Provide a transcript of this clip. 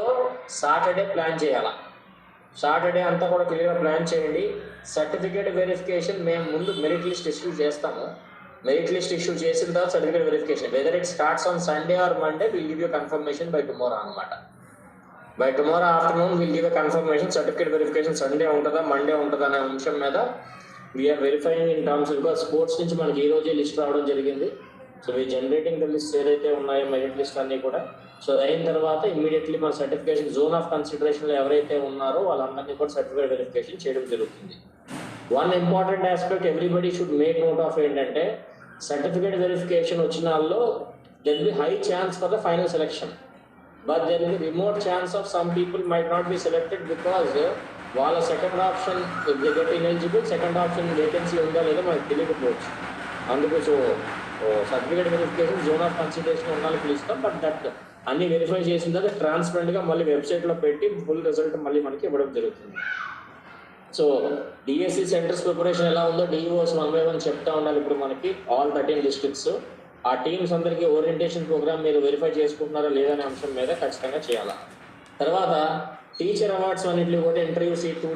లో Saturday plan చేయాలా? Saturday అంతా కూడా క్లియర్గా ప్లాన్ చేయండి. సర్టిఫికేట్ వెరిఫికేషన్ మేము ముందు మెరిట్ లిస్ట్ ఇష్యూ చేస్తాము. మెరిట్ లిస్ట్ ఇష్యూ చేసిన తర్వాత certificate verification. Whether it starts on Sunday or Monday will give you confirmation by tomorrow అనమాట by tomorrow afternoon will give confirmation certificate verification Sunday ఉంటుందా Monday ఉంటుందా అనే అంశం మీద we are verifying in terms because sports నుంచి మనకి ఈ రోజే లిస్ట్ రావడం జరిగింది. సో మీ జనరేటింగ్ ద లిస్ట్ ఏదైతే ఉన్నాయో మెరిట్ లిస్ట్ అన్నీ కూడా సో అయిన తర్వాత ఇమీడియట్లీ మన సర్టిఫికేషన్ జోన్ ఆఫ్ కన్సిడరేషన్లో ఎవరైతే ఉన్నారో వాళ్ళందరినీ కూడా సర్టిఫికేట్ వెరిఫికేషన్ చేయడం జరుగుతుంది. One important aspect everybody should make note of ఏంటంటే సర్టిఫికేట్ వెరిఫికేషన్ వచ్చిన వాళ్ళలో then be high chance for the final selection but then be remote chance of some people might not be selected because వాళ్ళ second option eligible second option vacancy ఉందా లేదా మనకు తెలియకపోవచ్చు. అందుకు so certificate verification zone of consideration ఉండాలి పిలుస్తాం but that అన్ని verify చేసిన తర్వాత ట్రాన్స్పరెంట్గా మళ్ళీ వెబ్సైట్లో పెట్టి ఫుల్ రిజల్ట్ మళ్ళీ మనకి ఇవ్వడం జరుగుతుంది. సో డిఎస్సి సెంటర్స్ ప్రిపరేషన్ ఎలా ఉందో డిఓస్ వన్ బై వన్ చెప్తా ఉండాలి ఇప్పుడు మనకి ఆల్ థర్టీన్ డిస్ట్రిక్ట్స్. ఆ టీమ్స్ అందరికీ ఓరియంటేషన్ ప్రోగ్రామ్ మీరు వెరిఫై చేసుకుంటున్నారా లేదనే అంశం మీద ఖచ్చితంగా చేయాలి. తర్వాత టీచర్ అవార్డ్స్ అన్నింటినీ కూడా ఇంటర్వ్యూస్ ఈ టూ